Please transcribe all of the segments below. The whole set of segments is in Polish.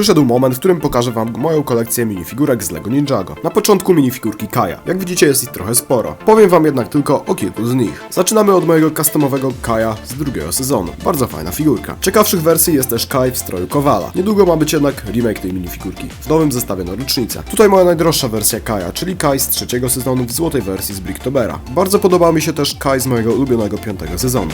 przyszedł moment, w którym pokażę wam moją kolekcję minifigurek z LEGO Ninjago. Na początku minifigurki Kaja. Jak widzicie jest ich trochę sporo. Powiem wam jednak tylko o kilku z nich. Zaczynamy od mojego customowego Kaja z drugiego sezonu. Bardzo fajna figurka. Ciekawszych wersji jest też Kaj w stroju Kowala. Niedługo ma być jednak remake tej minifigurki w nowym zestawie na rocznicę. Tutaj moja najdroższa wersja Kaja, czyli Kaj z trzeciego sezonu w złotej wersji z Bricktobera. Bardzo podobał mi się też Kaj z mojego ulubionego piątego sezonu.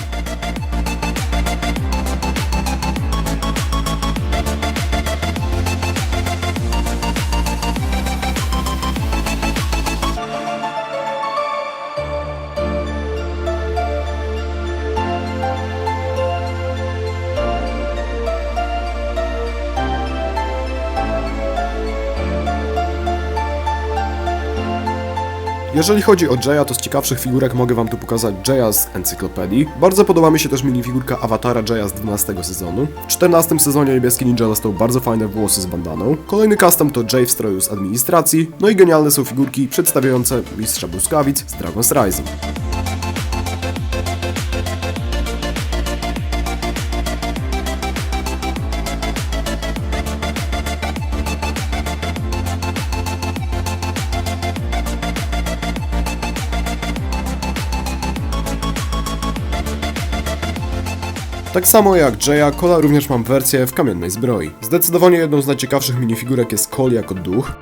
Jeżeli chodzi o Jaya, to z ciekawszych figurek mogę wam tu pokazać Jaya z encyklopedii. Bardzo podoba mi się też minifigurka awatara Jaya z 12 sezonu. W 14 sezonie niebieski ninja dostał bardzo fajne włosy z bandaną. Kolejny custom to Jay w stroju z administracji. No i genialne są figurki przedstawiające mistrza błyskawic z Dragon's Rising. Tak samo jak Jaya, Kola również mam wersję w kamiennej zbroi. Zdecydowanie jedną z najciekawszych minifigurek jest Cole jako duch.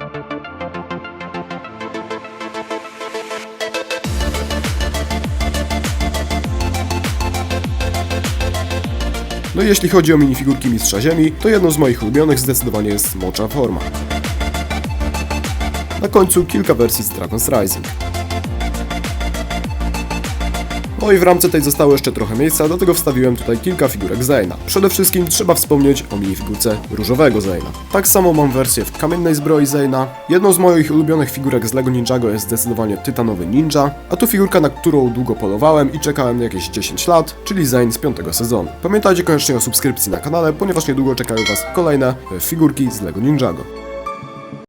No i jeśli chodzi o minifigurki Mistrza Ziemi, to jedną z moich ulubionych zdecydowanie jest Smocza Forma. Na końcu kilka wersji z Dragon's Rising. No i w ramce tej zostało jeszcze trochę miejsca, dlatego wstawiłem tutaj kilka figurek Zayna. Przede wszystkim trzeba wspomnieć o minifigurce różowego Zayna. Tak samo mam wersję w kamiennej zbroi Zayna. Jedną z moich ulubionych figurek z LEGO Ninjago jest zdecydowanie tytanowy ninja, a to figurka, na którą długo polowałem i czekałem jakieś 10 lat, czyli Zayn z piątego sezonu. Pamiętajcie koniecznie o subskrypcji na kanale, ponieważ niedługo czekają Was kolejne e, figurki z LEGO Ninjago.